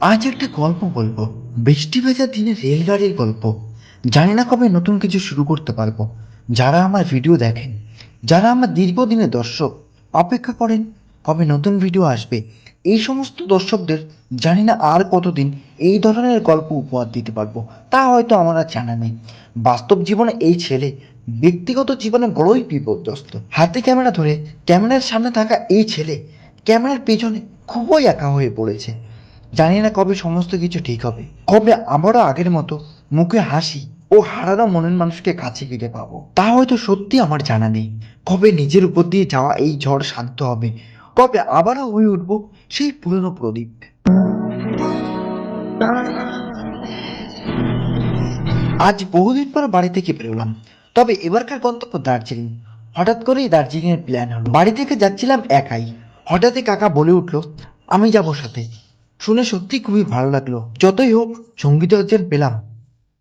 আজ একটা গল্প বলব। বৃষ্টি ভেজা দিনে রেলগাড়ির গল্প। জানি না কবে নতুন কিছু শুরু করতে পারব। যারা আমার ভিডিও দেখেন, যারা আমার দীর্ঘদিনের দর্শক, অপেক্ষা করেন, কবে নতুন ভিডিও আসবে, এই সমস্ত দর্শকদের জানি না আর কতদিন এই ধরনের গল্প উপহার দিতে পারব, তা হয়তো আমার আর জানা নেই। বাস্তব জীবনে এই ছেলে ব্যক্তিগত জীবনে বড়ই বিপর্যস্ত। হাতে ক্যামেরা ধরে ক্যামেরার সামনে থাকা এই ছেলে ক্যামেরার পেছনে খুবই একা হয়ে পড়েছে। জানি না কবে সমস্ত কিছু ঠিক হবে। কবে আবারও আগের মতো মুখে হাসি ও হারানো মনের মানুষকে কাছে ফিরে পাবো। তা হয়তো সত্যি আমার জানা নেই। কবে নিজের উপর দিয়ে যাওয়া এই ঝড় শান্ত হবে? কবে আবারও হয়ে উঠবো সেই পুরনো প্রদীপ? আজ বহুদিন পর বাড়ি থেকে বেরোলাম। তবে এবারকার গন্তব্য দার্জিলিং। হঠাৎ করেই দার্জিলিংয়ের প্ল্যান হলো। বাড়ি থেকে যাচ্ছিলাম একাই। হঠাৎই কাকা বলে উঠল, আমি যাব সাথে। শুনে সত্যি খুবই ভালো লাগল। যতই হোক, সংগীত একজন পেলাম।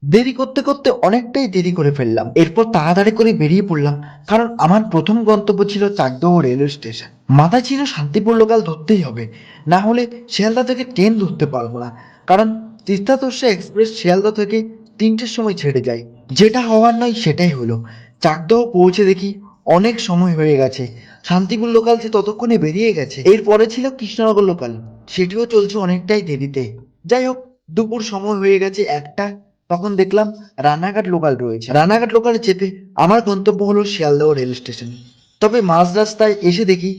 দেরি করতে করতে অনেকটাই দেরি করে ফেললাম। এরপর তাড়াতাড়ি করে বেরিয়ে পড়লাম, কারণ আমার প্রথম গন্তব্য ছিল চাকদহ রেলওয়ে স্টেশন। মাথা ছিল শান্তিপুর লোকাল ধরতেই হবে। না হলে শিয়ালদা থেকে ট্রেন ধরতে পারব না। কারণ তিস্তা তোর্ষা এক্সপ্রেস শিয়ালদা থেকে তিনটের সময় ছেড়ে যায়। যেটা হওয়ার নয়, সেটাই হলো। চাকদহ পৌঁছে দেখি অনেক সময় হয়ে গেছে। শান্তিপুর লোকাল যে ততক্ষণে বেরিয়ে গেছে। এরপরে ছিল কৃষ্ণনগর লোকাল সেটিও চলছে অনেকটাই দেরিতে। যাই হোক, দুপুর সময় হয়ে গেছে একটা। তখন দেখলাম রানাঘাট লোকাল রয়েছে। রানাঘাট লোকালে চেপে আমার গন্তব্য হলো শিয়ালদহ রেল স্টেশন। তবে মাঝ রাস্তায় এসে দেখি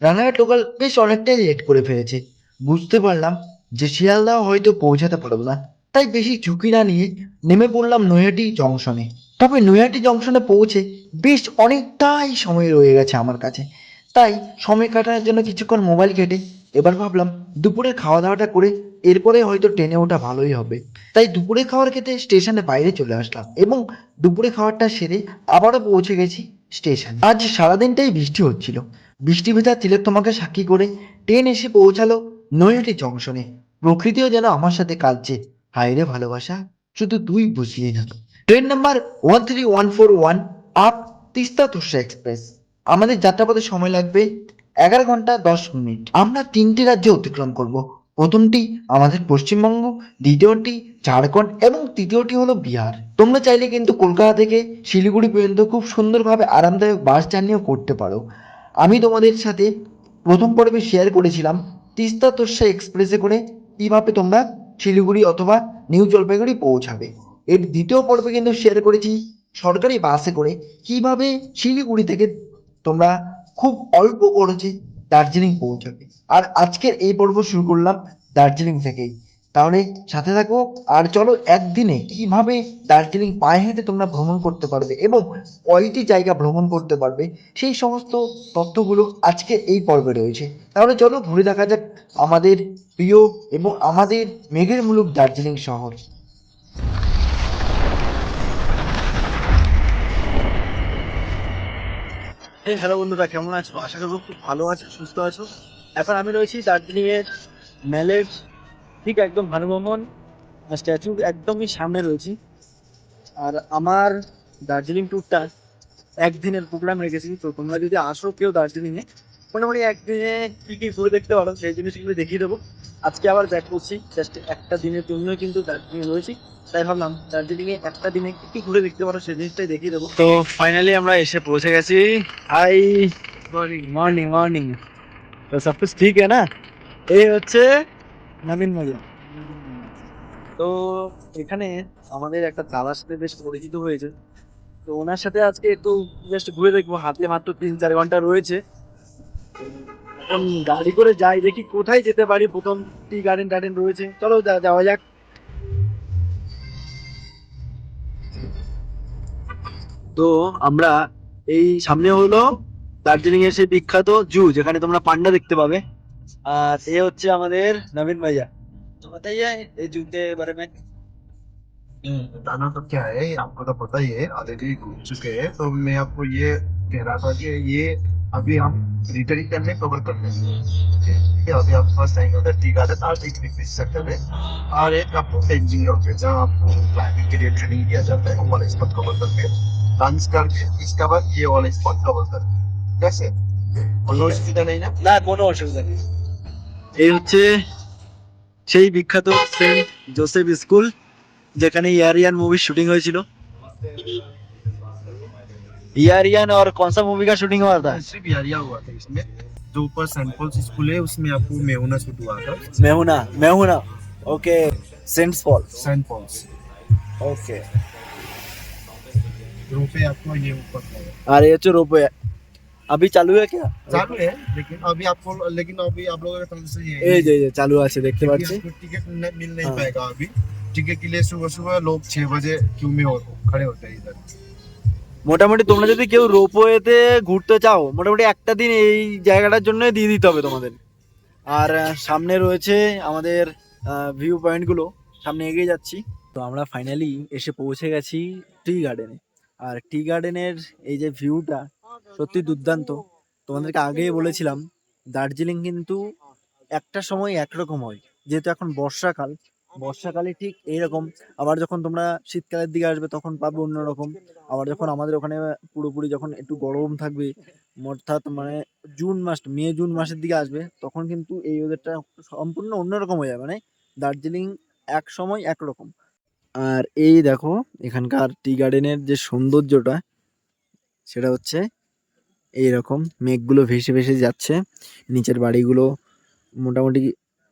রানাঘাট লোকাল বেশ অনেকটাই লেট করে ফেলেছে। বুঝতে পারলাম যে শিয়ালদহ হয়তো পৌঁছাতে পারব না। তাই বেশি ঝুঁকি না নিয়ে নেমে পড়লাম নৈহাটি জংশনে। তবে নৈহাটি জংশনে পৌঁছে বেশ অনেকটাই সময় রয়ে গেছে আমার কাছে। তাই সময় কাটানোর জন্য কিছুক্ষণ মোবাইল ঘেটে এবার ভাবলাম দুপুরে খাওয়া দাওয়াটা করে এরপরে হয়তো ট্রেনে ওঠা ভালোই হবে। তাই দুপুরে খাওয়ার খেতে স্টেশনে বাইরে চলে আসলাম এবং দুপুরে খাওয়ারটা সেরে আবারও পৌঁছে গেছি স্টেশন। আজ সারাদিনটাই বৃষ্টি হচ্ছিল। বৃষ্টি ভেজা তোমাকে সাক্ষী করে ট্রেন এসে পৌঁছালো নৈহাটি জংশনে। প্রকৃতিও যেন আমার সাথে কাঁদছে। হায় রে ভালোবাসা, শুধু তুই বুঝিয়ে না। Train number one three one four one up Teesta Torsha express. আমাদের যাত্রাপথে সময় লাগবে এগারো ঘণ্টা দশ মিনিট। আমরা তিনটি রাজ্যে অতিক্রম করব। প্রথমটি আমাদের পশ্চিমবঙ্গ, দ্বিতীয়টি ঝাড়খণ্ড এবং তৃতীয়টি হলো বিহার। তোমরা চাইলে কিন্তু কলকাতা থেকে শিলিগুড়ি পর্যন্ত খুব সুন্দরভাবে আরামদায়ক বাস জার্নিও করতে পারো। আমি তোমাদের সাথে প্রথম পর্বে শেয়ার করেছিলাম তিস্তা তোর্ষা এক্সপ্রেসে করে কীভাবে তোমরা শিলিগুড়ি অথবা নিউ জলপাইগুড়ি পৌঁছাবে। এর দ্বিতীয় পর্বে কিন্তু শেয়ার করেছি সরকারি বাসে করে কীভাবে শিলিগুড়ি থেকে তোমরা খুব অল্প খরচে দার্জিলিং পৌঁছাবে। আর আজকের এই পর্ব শুরু করলাম দার্জিলিং থেকেই। তাহলে সাথে থাকো, আর চলো একদিনে কীভাবে দার্জিলিং পায়ে হেঁটে তোমরা ভ্রমণ করতে পারবে এবং কয়টি জায়গা ভ্রমণ করতে পারবে, সেই সমস্ত তথ্যগুলো আজকে এই পর্বে রয়েছে। তাহলে চলো ঘুরে দেখা যাক আমাদের প্রিয় এবং আমাদের মেঘের মুলুক দার্জিলিং শহর। হ্যালো বন্ধুরা, কেমন আছো? আশা করব খুব ভালো আছো, সুস্থ আছো। এখন আমি রয়েছি দার্জিলিং এর মেলের ঠিক একদম ভানুভবন স্ট্যাচু একদমই সামনে রয়েছি। আর আমার দার্জিলিং ট্যুরটা একদিনের প্রোগ্রাম রেখেছি। তো তোমরা যদি আসো কেউ দার্জিলিংয়ে মোটামুটি একদিনে কি কি ঘুরে দেখতে পারো সেই জিনিসগুলো দেখিয়ে দেবো। আজকে আবার ব্যাক করছি জাস্ট একটা দিনের জন্য কিন্তু দার্জিলিংয়ে রয়েছি। তাই ভাবলাম দার্জিলিংয়ে একটা দিনে কি কি ঘুরে দেখতে পারো সেই জিনিসটাই দেখিয়ে দেবো। তো ফাইনালি আমরা এসে পৌঁছে গেছি। হাই মর্নিং মর্নিং মর্নিং তো সব কিছু ঠিক है না এই হচ্ছে নবীন ভাইয়া তো এখানে আমাদের একটা দাদার সাথে বেশ পরিচিত হয়েছে। তো ওনার সাথে আজকে একটু জাস্ট ঘুরে দেখব। হাতে মাত্র তিন চার ঘণ্টা রয়েছে। গাড়ি করে যাই, দেখি কোথায় যেতে পারি। প্রথম টি গার্ডেন টার্ডেন রয়েছে। চলো যাওয়া যাক। তো আমরা এই সামনে হলো দার্জিলিং এর সেই বিখ্যাত জু, যেখানে তোমরা পান্ডা দেখতে পাবে। আর এ হচ্ছে আমাদের নবীন ভাইয়া। তো এই জুতে বারে बारे में बताना तो क्या है आपको तो पता ही है ऑलरेडी घूम चुके हैं तो मैं आपको ये कह रहा था कि ये अभी हम रिटर्न करने कवर कर लेंगे ठीक है, अभी आपके पास टाइम होता है टी गार्डन और एक पिकनिक सेक्टर है और एक आपको पेंजिंग लॉक है जहाँ आपको क्लाइंबिंग के लिए ट्रेनिंग दिया जाता है वो वाला स्पॉट कवर करके लंच करके इसके बाद ये वाला स्पॉट कवर करके कैसे কোনো অসুবিধা নেই না না কোনো অসুবিধা নেই এই হচ্ছে সেই বিখ্যাত সেন্ট জোসেফ স্কুল যেখানে ইয়ারিয়ান মুভির শুটিং হয়েছিল यारियन और कौन सा मूवी का शूटिंग हुआ था सिर्फ यारिया हुआ था इसमें जो ऊपर सेंट पॉल्स स्कूल है उसमें आपको मेहुना शूट हुआ था मेहुना मेहुना okay saint Paul saint Paul's okay रोपे आपको ये ऊपर था और ये जो रोपवे है, अभी चालू है क्या चालू है लेकिन अभी आपको लेकिन अभी आप लोगों का तरफ से ये এই যে এই যে চালু আছে দেখতে क्योंकि পাচ্ছি आपको टिकट न- मिल नहीं हाँ। पाएगा अभी टिकट के लिए सुबह सुबह लोग छह बजे क्यू में हो, खड़े होते हैं इधर মোটামুটি তোমরা যদি কেউ রোপওয়েতে ঘুরতে চাও মোটামুটি একটা দিন এই জায়গাটার জন্য দিয়ে দিতে হবে তোমাদের আর আহ, সামনে রয়েছে আমাদের ভিউ পয়েন্টগুলো সামনে এগিয়ে যাচ্ছি তো আমরা ফাইনালি এসে পৌঁছে গেছি টি গার্ডেনে আর টি গার্ডেনের এই যে ভিউটা সত্যি দুর্দান্ত তোমাদেরকে আগেই বলেছিলাম দার্জিলিং কিন্তু একটা সময় একরকম হয় যেহেতু এখন বর্ষাকাল বর্ষাকালে ঠিক এইরকম। আবার যখন তোমরা শীতকালের দিকে আসবে তখন পাবে অন্যরকম। আবার যখন আমাদের ওখানে পুরোপুরি যখন একটু গরম থাকবে, অর্থাৎ মানে জুন মাস, মে, জুন মাসের দিকে আসবে, তখন কিন্তু এই ওয়েদারটা সম্পূর্ণ অন্যরকম হয়ে যাবে। মানে দার্জিলিং এক সময় একরকম। আর এই দেখো, এখানকার টি গার্ডেনের যে সৌন্দর্যটা, সেটা হচ্ছে এই রকম মেঘগুলো ভেসে ভেসে যাচ্ছে। নিচের বাড়িগুলো মোটামুটি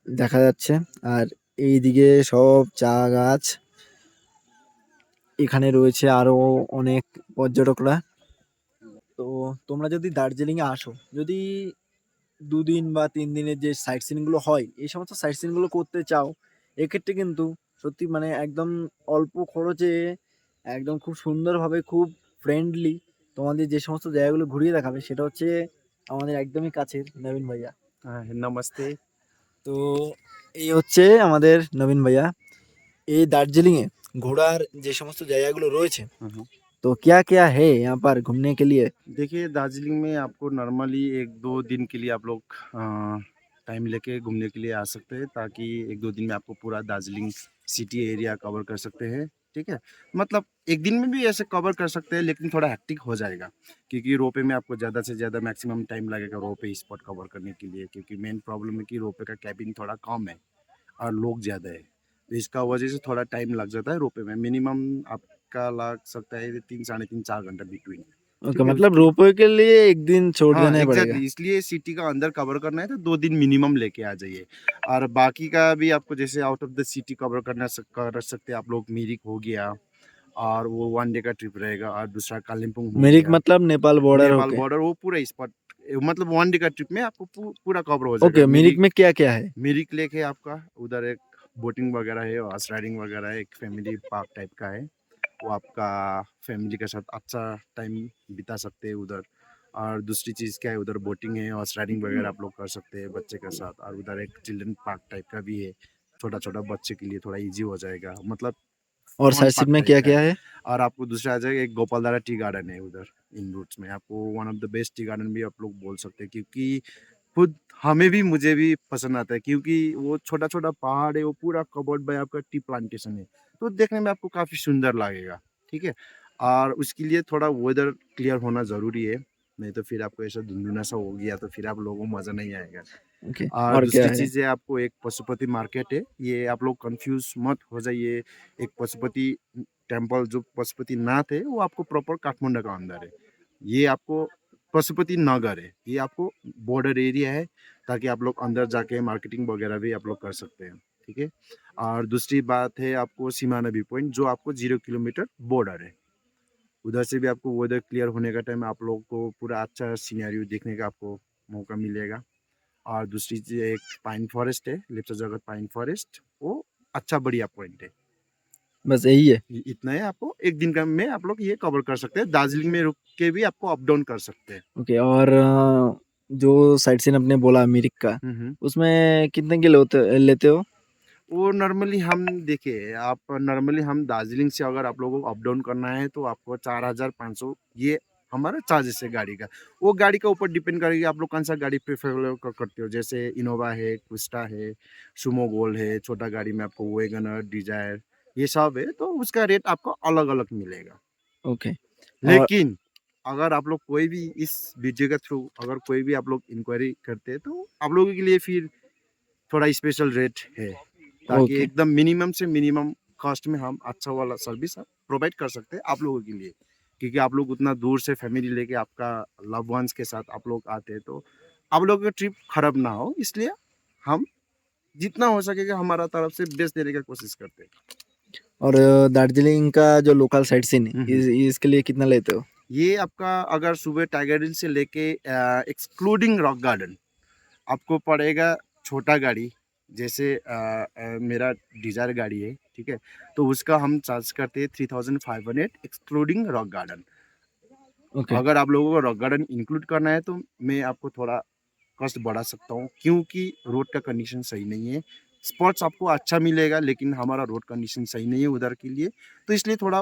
দেখা যাচ্ছে। আর এইদিকে সব চা গাছ। এখানে রয়েছে আরও অনেক পর্যটকরা। তো তোমরা যদি দার্জিলিং এ আসো, যদি দুদিন বা তিন দিনের যে সাইট সিনগুলো হয়, এই সমস্ত সাইট সিনগুলো করতে চাও, এক্ষেত্রে কিন্তু সত্যি মানে একদম অল্প খরচে, একদম খুব সুন্দরভাবে খুব ফ্রেন্ডলি তোমাদের যে সমস্ত জায়গাগুলো ঘুরিয়ে দেখাবে, সেটা হচ্ছে আমাদের একদমই কাছের নবীন ভাইয়া। হ্যাঁ নমস্তে। তো এই হচ্ছে আমাদের নবীন ভাইয়া এই দার্জিলিং এ ঘোরার যে সমস্ত জায়গাগুলো রয়েছে तो क्या क्या है यहाँ पर घूमने के लिए देखिए दार्जिलिंग में आपको नॉर्मली एक दो दिन के लिए आप लोग टाइम लेके घूमने के लिए आ सकते हैं ताकि एक दो दिन में आपको पूरा दार्जिलिंग सिटी एरिया कवर कर सकते हैं ठीक है? मतलब एक दिन में भी ऐसे कवर कर सकते हैं, लेकिन थोड़ा हैक्टिक हो जाएगा, क्योंकि रोपे में आपको ज़्यादा से ज़्यादा मैक्सिमम टाइम लगेगा रोपे स्पॉट कवर करने के लिए, क्योंकि मेन प्रॉब्लम है कि रोपे का कैबिन थोड़ा कम है और लोग ज़्यादा है। तो इसका वजह से थोड़ा टाइम लग जाता है रोपे में। मिनिमम आपका लग सकता है तीन, साढ़े तीन, चार घंटा बिटवीन ओके मतलब रोपवे के लिए एक दिन छोड़ हाँ, देना ही पड़ेगा। इसलिए सिटी का अंदर कवर करना है तो दो दिन मिनिमम लेके आ जाइए। और बाकी का भी आपको जैसे out of the city cover करना सक, कर सकते हैं आप लोग मिरिक हो गया और वो वन डे का ट्रिप रहेगा और दूसरा कालिम्पोंग मिरिक मतलब नेपाल बॉर्डर नेपाल बॉर्डर वो पूरा स्पॉट मतलब वन डे का ट्रिप में आपको पूरा कवर हो जाएगा। ओके मिरिक में क्या क्या है? मिरिक लेक है आपका उधर एक बोटिंग वगैरह है हॉर्स राइडिंग वगैरह है एक फैमिली पार्क टाइप का है। वो आपका फैमिली के साथ अच्छा टाइम बिता सकते हैं उधर। और दूसरी चीज़ क्या है उधर बोटिंग है और राइडिंग वगैरह आप लोग कर सकते हैं बच्चे के साथ और उधर एक चिल्ड्रन पार्क टाइप का भी है। छोटा छोटा बच्चे के लिए थोड़ा इजी हो जाएगा मतलब और साइड में क्या क्या है? और आपको दूसरा आ जाएगा एक गोपालधारा टी गार्डन है उधर इन रूट्स में। आपको one of the best tea garden भी आप लोग बोल सकते हैं क्योंकि खुद हमें भी मुझे भी पसंद आता है क्योंकि वो छोटा छोटा पहाड़ है वो पूरा कवर्ड बाय आपका टी प्लांटेशन है। तो देखने में आपको काफ़ी सुंदर लगेगा ठीक है? और उसके लिए थोड़ा वेदर क्लियर होना ज़रूरी है नहीं तो फिर आपको ऐसा धुंधुना सा हो गया तो फिर आप लोगों को मज़ा नहीं आएगा। ओके और, और दूसरी चीज़ है आपको एक पशुपति मार्केट है ये आप लोग कंफ्यूज मत हो जाइए एक पशुपति टेंपल जो पशुपति नाथ है वो आपको प्रॉपर काठमांडू का अंदर है। ये आपको पशुपति नगर है ये आपको बॉर्डर एरिया है, ताकि आप लोग अंदर जाके मार्केटिंग वगैरह भी आप लोग कर सकते हैं, ठीक है? और दूसरी बात है आपको सीमाना व्यू पॉइंट, जो आपको ज़ीरो किलोमीटर बॉर्डर है। उधर से भी आपको वेदर क्लियर होने का टाइम आप लोग को पूरा अच्छा सीनरी देखने का आपको मौका मिलेगा। और दूसरी चीज़ एक पाइन फॉरेस्ट है लिप्सा जगत पाइन फॉरेस्ट वो अच्छा बढ़िया पॉइंट है। बस यही है। इतना है आपको? एक दिन का में आप लोग ये कवर कर सकते हैं। दार्जिलिंग में रुक के भी आपको अप डाउन कर सकते हैं। ओके और जो साइड सीन आपने बोला मिरिक का उसमें कितने के लेते लेते हो? वो नॉर्मली हम देखिए आप नॉर्मली हम दार्जिलिंग से अगर आप लोगों को अप डाउन करना है तो आपको चार हज़ार पाँच सौ ये हमारा चार्जेस है गाड़ी का। वो गाड़ी का ऊपर डिपेंड करेगी आप लोग कौन सा गाड़ी प्रेफर करते हो। जैसे इनोवा है क्विस्टा है सुमो गोल्ड है छोटा गाड़ी में आपको वेगनर डिज़ायर ये सब है तो उसका रेट आपको अलग अलग मिलेगा। ओके। लेकिन अगर आप लोग कोई भी इस वीडियो के थ्रू अगर कोई भी आप लोग इंक्वायरी करते हैं तो आप लोगों के लिए फिर थोड़ा स्पेशल रेट है ताकि. एकदम मिनिमम से मिनिमम कॉस्ट में हम अच्छा वाला सर्विस प्रोवाइड कर सकते हैं आप लोगों के लिए। क्योंकि आप लोग उतना दूर से फैमिली लेके आपका लव वंस के साथ आप लोग आते हैं तो आप लोगों का ट्रिप खराब ना हो इसलिए हम जितना हो सकेगा हमारा तरफ़ से बेस्ट देने का कोशिश करते हैं। और दार्जिलिंग का जो लोकल साइड सीन हम्म, इस, इसके लिए कितना लेते हो? ये आपका अगर सुबह टाइगर हिल से लेके एक्सक्लूडिंग रॉक गार्डन आपको पड़ेगा छोटा गाड़ी जैसे अ, अ, मेरा डिज़ायर गाड़ी है ठीक है? तो उसका हम चार्ज करते हैं three thousand five hundred excluding Rock Garden okay अगर आप लोगों को रॉक गार्डन इंक्लूड करना है तो मैं आपको थोड़ा कॉस्ट बढ़ा सकता हूँ क्योंकि रोड का कंडीशन सही नहीं है। स्पॉट्स आपको अच्छा मिलेगा लेकिन हमारा रोड कंडीशन सही नहीं है उधर के लिए तो इसलिए थोड़ा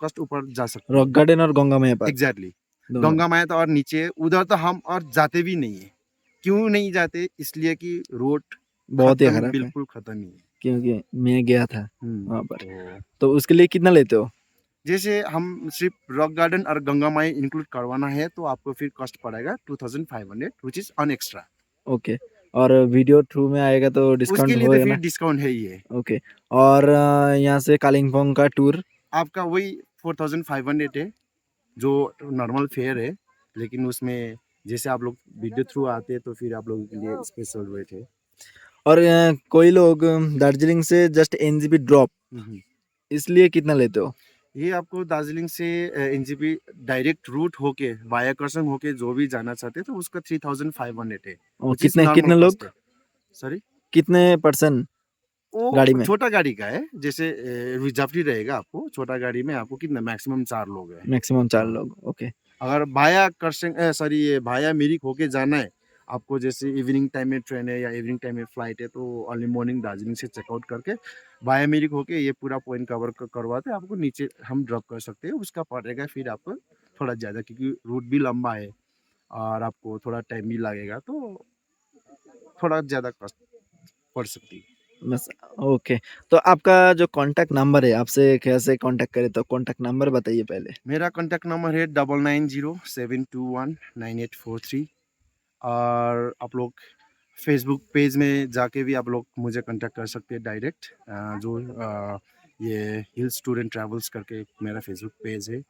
कॉस्ट ऊपर जा सकता रॉक गार्डन और गंगा मैया पार्क। एग्जैक्टली गंगा माया तो और नीचे उधर तो हम और जाते भी नहीं है। क्यों नहीं जाते? इसलिए कि रोड बहुत ही खराब बिल्कुल खत्म ही है। क्योंकि मैं गया था हम्म, वहाँ पर। तो तो उसके लिए कितना लेते हो? जैसे हम सिर्फ़ रॉक गार्डन और गंगा माया इंक्लूड करवाना है तो आपको फिर कॉस्ट पड़ेगा two thousand five hundred which is an extra okay और वीडियो थ्रू में आएगा तो उसके डिस्काउंट लिए तो होएगा फिर ना डिस्काउंट है ही है। ओके और अ, यहाँ से कालिम्पोंग का टूर आपका वही फोर थाउज़ेंड फाइव हंड्रेड है जो नॉर्मल फेयर है लेकिन उसमें जैसे आप लोग वीडियो थ्रू आते हैं तो फिर आप लोगों के लिए स्पेशल रेट है। और अ, कोई लोग अ, दार्जिलिंग से जस्ट एनजीबी ड्रॉप हम्म। इसलिए कितना लेते हो? ये आपको दार्जिलिंग से एनजीपी डायरेक्ट रूट होके वाया करसंग होके जो भी जाना चाहते हैं तो उसका थ्री थाउज़ेंड फाइव हंड्रेड है। कितने कितने लोग? सॉरी कितने पर्सन वो गाड़ी में? छोटा गाड़ी का है जैसे रिज़र्व रहेगा आपको छोटा गाड़ी में आपको कितना मैक्सिमम चार लोग है। मैक्सिमम चार लोग ओके अगर भाया करसंग सॉरी ये भाया मिरिक होके जाना है आपको जैसे इवनिंग टाइम में ट्रेन है या इवनिंग टाइम में फ़्लाइट है तो अर्ली मॉर्निंग दार्जिलिंग से चेकआउट करके भाया मिरिक होके ये पूरा पॉइंट कवर करवाते आपको नीचे हम ड्रॉप कर सकते हैं उसका पड़ेगा फिर आपको थोड़ा ज़्यादा क्योंकि रूट भी लंबा है और आपको थोड़ा टाइम भी लगेगा तो थोड़ा ज़्यादा कॉस्ट पड़ सकती है। बस ओके तो आपका जो कांटेक्ट नंबर है आपसे कैसे कांटेक्ट करें? तो कांटेक्ट नंबर बताइए पहले। मेरा कॉन्टैक्ट नंबर है double nine zero seven two one nine eight four three और आप लोग फेसबुक पेज में जाके भी आप लोग मुझे कांटेक्ट कर सकते हैं डायरेक्ट जो आ, ये हिल एंड ट्रैवल्स करके मेरा फेसबुक पेज है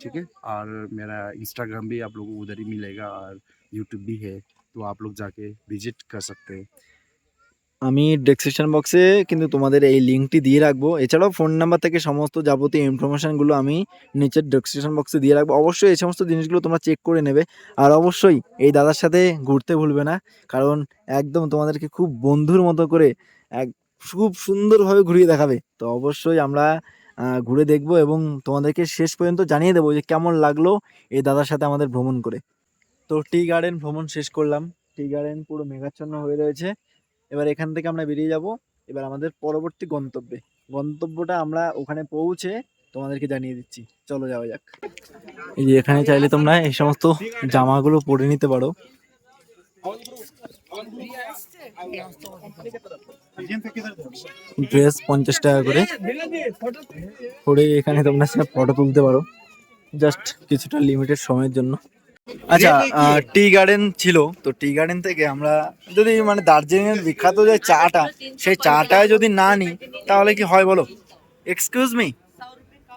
ठीक है? और मेरा इंस्टाग्राम भी आप लोगों को उधर ही मिलेगा और यूट्यूब भी है तो आप लोग जाके विज़िट कर सकते हैं। আমি ডেসক্রিপশন বক্সে কিন্তু তোমাদের এই লিঙ্কটি দিয়ে রাখব। এছাড়াও ফোন নাম্বার থেকে সমস্ত যাবতীয় ইনফরমেশনগুলো আমি নিচের ডেসক্রিপশন বক্সে দিয়ে রাখব। অবশ্যই এই সমস্ত জিনিসগুলো তোমরা চেক করে নেবে। আর অবশ্যই এই দাদার সাথে ঘুরতে ভুলবে না। কারণ একদম তোমাদেরকে খুব বন্ধুর মতো করে এক খুব সুন্দরভাবে ঘুরিয়ে দেখাবে। তো অবশ্যই আমরা ঘুরে দেখব এবং তোমাদেরকে শেষ পর্যন্ত জানিয়ে দেবো যে কেমন লাগল এই দাদার সাথে আমাদের ভ্রমণ করে। তো টি গার্ডেন ভ্রমণ শেষ করলাম। টি গার্ডেন পুরো মেঘাচ্ছন্ন হয়ে রয়েছে। এবার এখান থেকে আমরা বেরিয়ে যাব। এবার আমাদের পরবর্তী গন্তব্যে। গন্তব্যটা আমরা ওখানে পৌঁছে তোমাদেরকে জানিয়ে দিচ্ছি। চলো যাওয়া যাক। এই যে এখানে চাইলে তোমরা এই সমস্ত জামাগুলো পরে নিতে পারো। ড্রেস পঞ্চাশ টাকা করে। পরে এখানে তোমরা ফটো তুলতে পারো। জাস্ট কিছুটা লিমিটেড সময়ের জন্য। আচ্ছা টি গার্ডেন ছিল তো টি গার্ডেন থেকে আমরা যদি মানে দার্জিলিং এর বিখ্যাত যে চাটা সেই চাটায় যদি না নিই তাহলে কি হয় বলো एक्सक्यूज मी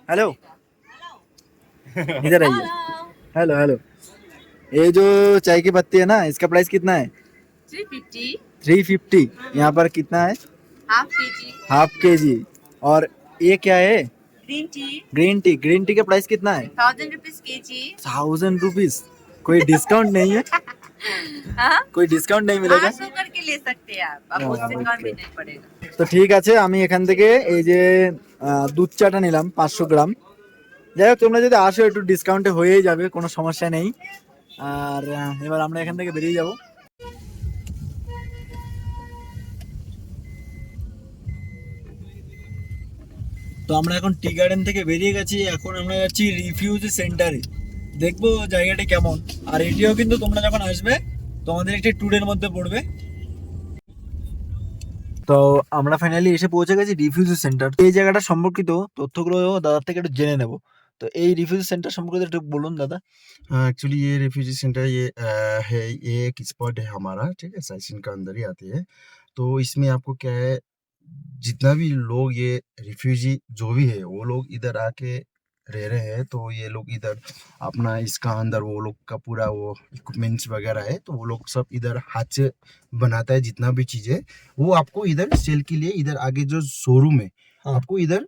हेलो इधर आइए हेलो हेलो ये जो चाय की पत्ती है ना इसका प्राइस कितना है थ्री फिफ्टी थ्री फिफ्टी यहाँ पर कितना है हाफ के जी हाफ के जी और ये क्या है green tea green tea green tea का प्राइस कितना है thousand rupees K G thousand rupees कोई डिस्काउंट नहीं है हाँ कोई डिस्काउंट नहीं मिलेगा हाँ, सौ करके ले सकते हैं आप अब उससे कम भी नहीं पड़ेगा তো ঠিক আছে আমি এখান থেকে এই যে আহ, দুধ চাটা নিলাম পাঁচশো গ্রাম যাই হোক তোমরা যদি আসো একটু ডিসকাউন্টে হয়েই যাবে কোনো সমস্যা নেই আর আহ, এবার আমরা এখান থেকে বেরিয়ে যাব তো আমরা এখন টি গার্ডেন থেকে বেরিয়ে গেছি এখন আমরা যাচ্ছি রিফিউজ সেন্টারে দেখবো জায়গাটা কেমন আর এটিও কিন্তু তোমরা যখন আসবে তোমাদের একটি ট্যুরের মধ্যে পড়বে তো আমরা ফাইনালি এসে পৌঁছে গেছি রিফিউজ সেন্টার এই জায়গাটা সম্পর্কিত তথ্যগুলো দাদার থেকে একটু জেনে নেব তো এই রিফিউজ সেন্টার সম্পর্কিত একটু বলুন দাদা एक्चुअली ये रेफ्यूजी सेंटर ये अ, है ये एक स्पॉट है हमारा ठीक है साइसिन का अंदर ही आती है तो इसमें आपको क्या है जितना भी लोग ये रिफ्यूजी जो भी है वो लोग इधर आके रह रहे हैं तो ये लोग इधर अपना इसका अंदर वो लोग का पूरा वो इक्विपमेंट्स वगैरह है तो वो लोग सब इधर हाथ से बनाता है जितना भी चीज़ है वो आपको इधर सेल के लिए इधर आगे जो शोरूम है हाँ। आपको इधर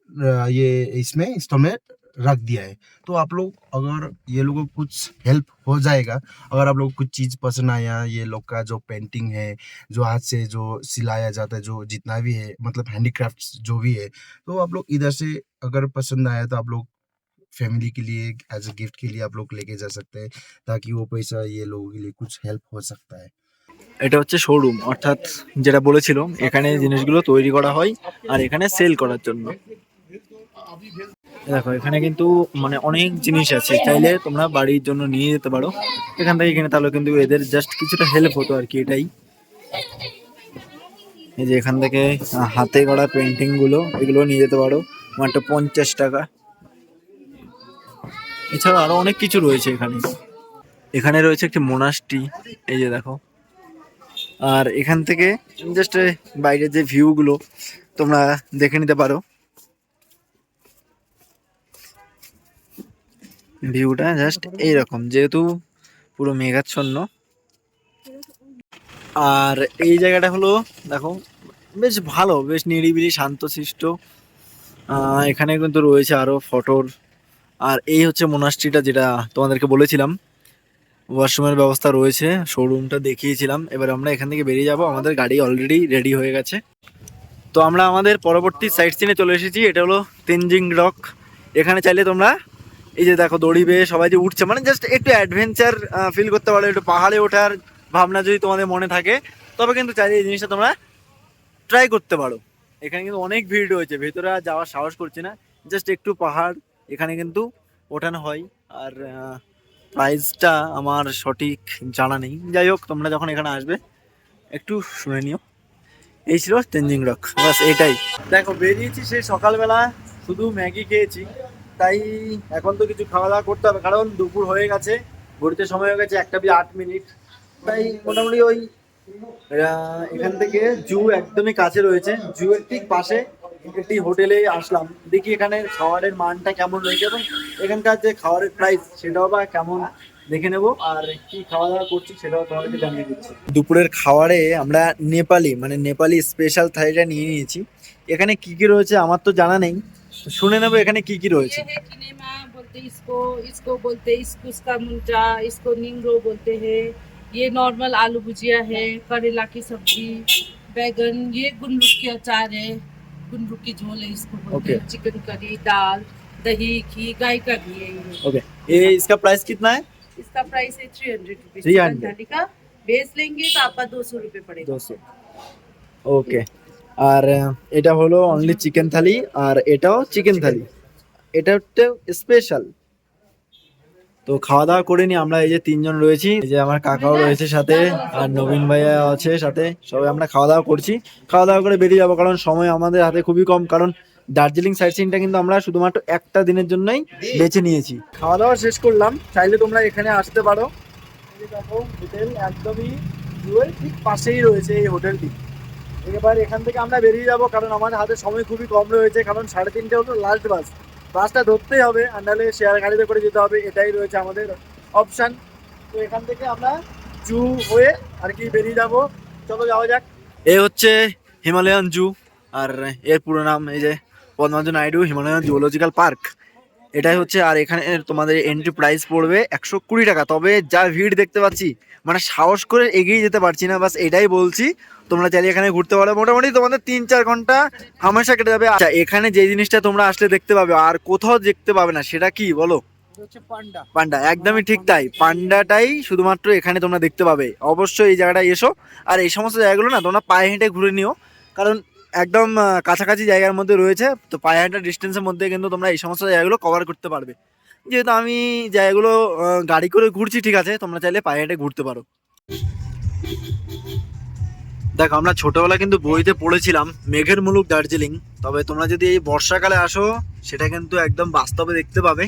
ये इसमें स्टोर में रख दिया है तो आप लोग अगर ये लोगों को कुछ हेल्प हो जाएगा अगर आप लोग कुछ चीज़ पसंद आया ये लोग का जो पेंटिंग है जो हाथ से जो सिलाया जाता है जो जितना भी है मतलब हैंडीक्राफ्ट जो भी है तो आप लोग इधर से अगर पसंद आया तो आप लोग फैमिली के लिए एज अ गिफ्ट के लिए आप लोग लेके जा सकते हैं ताकि वो पैसा ये लोगों के लिए कुछ हेल्प हो सकता है এটা হচ্ছে শোরুম অর্থাৎ যেটা বলেছিল এখানে জিনিসগুলো তৈরি করা হয় আর এখানে সেল করার জন্য দেখো এখানে কিন্তু মানে অনেক জিনিস আছে চাইলে তোমরা বাড়ির জন্য নিয়ে যেতে পারো এখান থেকে কিনে তাহলে কিন্তু এদের জাস্ট কিছুটা হেল্প হতো আর কি এটাই এই যে এখান থেকে আহ, হাতে করা পেন্টিং গুলো এগুলো নিয়ে যেতে পারো মাত্র পঞ্চাশ টাকা এছাড়া আরও অনেক কিছু রয়েছে এখানে। এখানে রয়েছে একটি মোনাস্ট্রি এই যে দেখো। আর এখান থেকে জাস্ট বাইরের যে ভিউ গুলো, তোমরা দেখে নিতে পারো। ভিউটা জাস্ট এইরকম, যেহেতু পুরো মেঘাচ্ছন্ন। আর এই জায়গাটা হলো, দেখো, বেশ ভালো, বেশ নিরিবিলি, শান্তশিষ্ট। এখানে কিন্তু রয়েছে আরও ফটোর আর এই হচ্ছে মোনাস্ট্রিটা যেটা তোমাদেরকে বলেছিলাম। ওয়াশরুমের ব্যবস্থা রয়েছে শোরুমটা দেখিয়েছিলাম। এবার আমরা এখান থেকে বেরিয়ে যাব। আমাদের গাড়ি অলরেডি রেডি হয়ে গেছে। তো আমরা আমাদের পরবর্তী সাইট সিনে চলে এসেছি। এটা হলো তেনজিং রক এখানে চাইলে তোমরা এই যে দেখো দড়ি বেয়ে সবাই যে উঠছে মানে জাস্ট একটু অ্যাডভেঞ্চার ফিল করতে পারো। একটু পাহাড়ে ওঠার ভাবনা যদি তোমাদের মনে থাকে, তবে কিন্তু চাইলে এই জিনিসটা তোমরা ট্রাই করতে পারো। এখানে কিন্তু অনেক ভিড় রয়েছে। ভেতরে যাওয়ার সাহস করছি না। জাস্ট একটু পাহাড় এখানে কিন্তু ওঠানো হয়। আর প্রাইসটা আমার সঠিক জানা নেই। যাই হোক, তোমরা যখন এখানে আসবে, একটু শুনে নিও। এই ছিল তেনজিং রক বাস এটাই। দেখো, বেরিয়েছি সেই সকালবেলা। শুধু ম্যাগি খেয়েছি। তাই এখন তো কিছু খাওয়া দাওয়া করতে হবে। কারণ দুপুর হয়ে গেছে, ঘুরতে সময় হয়ে গেছে একটা বি আট মিনিট। তাই মোটামুটি ওই এখান থেকে জু একদমই কাছে রয়েছে। জু এর ঠিক পাশে একটি হোটেলে আসলাম দেখি এখানে খাবারের মানটা কেমন রয়েছে এবং এখানকার যে খাবারের প্রাইস সেটাও বা কেমন দেখে নেব আর কি খাওয়া দাওয়া করছি সেটাও তোমাদেরকে জানিয়ে দিচ্ছি দুপুরের খাবারে আমরা নেপালি মানে নেপালি স্পেশাল থালিটা নিয়ে নিয়েছি এখানে কি কি রয়েছে আমার তো জানা নেই শুনে নেবো এখানে কি কি রয়েছে ये है किनेमा बोलते हैं इसको इसको बोलते हैं इसकुस का मुंजा इसको निंगरो बोलते हैं ये नॉर्मल आलू भुजिया है करेला की सब्जी बैगन ये गुनरुक की अचार है गुनरुक की झोल है इसको बोलते Okay. हैं चिकन करी दाल दही घी गाय का घी है ये ओके ये इसका प्राइस कितना है इसका प्राइस है थ्री हंड्रेड रुपीज 300 थाली का बेस लेंगे तो आपका दो सौ रुपये पड़ेगा দুশো ওকে আর আহ, এটা হলো অনলি চিকেন থালি আর এটাও চিকেন থালি এটা হচ্ছে স্পেশাল তো খাওয়া দাওয়া করে নি আমরা এই যে তিনজন রয়েছি। এই যে আমার কাকাও রয়েছে সাথে, আর নবীন ভাইয়া আছে সাথে। সবাই আমরা খাওয়া দাওয়া করছি। খাওয়া দাওয়া করে বেরিয়ে যাব কারণ সময় আমাদের হাতে খুবই কম, কারণ দার্জিলিং সাইট সিনটা কিন্তু আমরা শুধুমাত্র একটা দিনের জন্যই বেছে নিয়েছি। খাওয়া দাওয়া শেষ করলাম। চাইলে তোমরা এখানে আসতে পারো। হোটেল একদমই ঠিক পাশেই রয়েছে এই হোটেলটি। এবার এখান থেকে আমরা বেরিয়ে যাব কারণ আমার হাতে সময় খুবই কম রয়েছে, কারণ সাড়ে তিনটে হলো লাস্ট বাস। বাসটা ধরতেই হবে আর নাহলে শেয়ার গাড়িতে করে যেতে হবে, এটাই রয়েছে আমাদের অপশান তো এখান থেকে আমরা জু হয়ে আর কি বেরিয়ে যাব। চলো যাওয়া যাক। এ হচ্ছে হিমালয়ান জু, আর এর পুরো নাম এই যে Padmaja Naidu, Himalayan Zoological Park এটাই হচ্ছে আর এখানে তোমাদের এন্ট্রি প্রাইস পড়বে একশো কুড়ি টাকা। তবে যা ভিড় দেখতে পাচ্ছি মানে সাহস করে এগিয়ে যেতে পারছি না বাস এটাই বলছি। তোমরা চাইলে এখানে ঘুরতে পারো। মোটামুটি তোমাদের তিন চার ঘণ্টা হামেশা কেটে যাবে। আচ্ছা এখানে যে জিনিসটা তোমরা আসলে দেখতে পাবে আর কোথাও দেখতে পাবে না সেটা কি বলো? পান্ডা। একদমই ঠিক তাই। পান্ডাটাই শুধুমাত্র এখানে তোমরা দেখতে পাবে। অবশ্যই এই জায়গাটায় এসো। আর এই সমস্ত জায়গাগুলো না তোমরা পায়ে হেঁটে ঘুরে নিও। কারণ একদম কাছাকাছি জায়গার মধ্যে রয়েছে, তো পায়ে হাঁটা ডিস্টেন্সের মধ্যে কিন্তু তোমরা এই সমস্ত জায়গাগুলো কভার করতে পারবে। যেহেতু আমি জায়গাগুলো গাড়ি করে ঘুরছি, ঠিক আছে, তোমরা চাইলে পায়ে হেঁটে ঘুরতে পারো। দেখো, আমরা ছোটবেলা কিন্তু বইতে পড়েছিলাম, মেঘের মুলুক দার্জিলিং। তবে তোমরা যদি এই বর্ষাকালে আসো, সেটা কিন্তু একদম বাস্তবে দেখতে পাবে,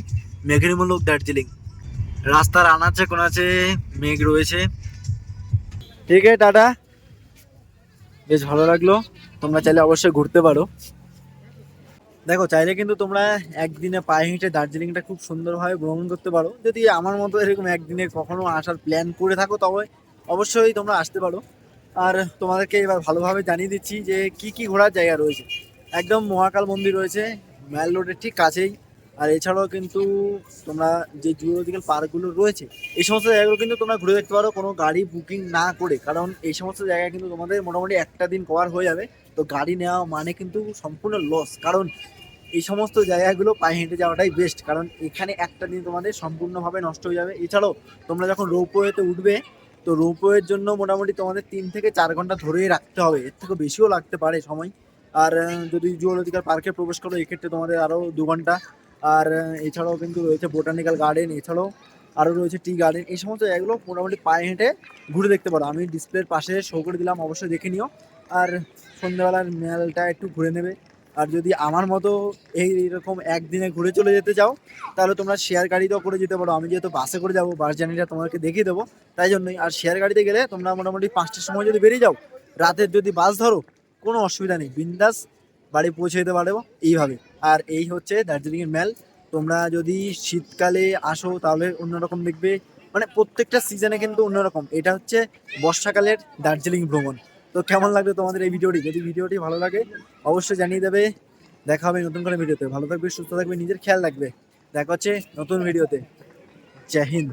মেঘের মুলুক দার্জিলিং। রাস্তার আনাচে কোনাচে মেঘ রয়েছে। ঠিক আছে, টাটা। বেশ ভালো লাগল। তোমরা চাইলে অবশ্যই ঘুরতে পারো। দেখো, চাইলে কিন্তু তোমরা একদিনে পায়ে হেঁটে দার্জিলিংটা খুব সুন্দরভাবে ভ্রমণ করতে পারো। যদি আমার মতো এরকম একদিনে কখনো আসার প্ল্যান করে থাকো, তবে অবশ্যই তোমরা আসতে পারো। আর তোমাদেরকে এবার ভালোভাবে জানিয়ে দিচ্ছি যে কি কি ঘোরার জায়গা রয়েছে। একদম মহাকাল মন্দির রয়েছে ম্যাল রোডের ঠিক কাছেই। আর এছাড়াও কিন্তু তোমরা যে জুলজিক্যাল পার্কগুলো রয়েছে, এই সমস্ত জায়গাগুলো কিন্তু তোমরা ঘুরে দেখতে পারো। কোনো গাড়ি বুকিং না করে, কারণ এই সমস্ত জায়গা কিন্তু তোমাদের মোটামুটি একটা দিন কভার হয়ে যাবে। তো গাড়ি নেওয়া মানে কিন্তু সম্পূর্ণ লস কারণ এই সমস্ত জায়গাগুলো পায়ে হেঁটে যাওয়াটাই বেস্ট কারণ এখানে একটা দিন তোমাদের সম্পূর্ণভাবে নষ্ট হয়ে যাবে। এছাড়াও তোমরা যখন রোপওয়েতে উঠবে, তো রোপওয়ের জন্য মোটামুটি তোমাদের তিন থেকে চার ঘণ্টা ধরেই রাখতে হবে। এর থেকে বেশিও লাগতে পারে সময়। আর যদি জুওলজিক্যাল পার্কে প্রবেশ করো, এক্ষেত্রে তোমাদের আরও দু ঘণ্টা। আর এছাড়াও কিন্তু রয়েছে বোটানিক্যাল গার্ডেন এছাড়াও আরও রয়েছে টি গার্ডেন এই সমস্ত জায়গাগুলো মোটামুটি পায়ে হেঁটে ঘুরে দেখতে পারো। আমি ডিসপ্লের পাশে শো করে দিলাম, অবশ্যই দেখে নিও। আর সন্ধ্যাবেলার মেলটা একটু ঘুরে নেবে। আর যদি আমার মতো এই এরকম একদিনে ঘুরে চলে যেতে চাও, তাহলে তোমরা শেয়ার গাড়িতেও করে যেতে পারো। আমি যেহেতু বাসে করে যাব বাস জার্নিটা তোমাকে দেখিয়ে দেবো, তাই জন্যই। আর শেয়ার গাড়িতে গেলে তোমরা মোটামুটি পাঁচটার সময় যদি বেরিয়ে যাও, রাতের যদি বাস ধরো, কোনো অসুবিধা নেই। বিন্দাস বাড়ি পৌঁছে যেতে পারব এইভাবে। আর এই হচ্ছে দার্জিলিংয়ের ম্যাল তোমরা যদি শীতকালে আসো, তাহলে অন্যরকম দেখবে। মানে প্রত্যেকটা সিজনে কিন্তু অন্যরকম। এটা হচ্ছে বর্ষাকালের দার্জিলিং ভ্রমণ। তো কেমন লাগল তোমাদের এই ভিডিওটি? যদি ভিডিওটি ভালো লাগে, অবশ্যই জানিয়ে দেবে। দেখা হবে নতুন করে ভিডিওতে। ভালো থাকবে, সুস্থ থাকবে, নিজের খেয়াল রাখবে। দেখা হচ্ছে নতুন ভিডিওতে। জয় হিন্দ।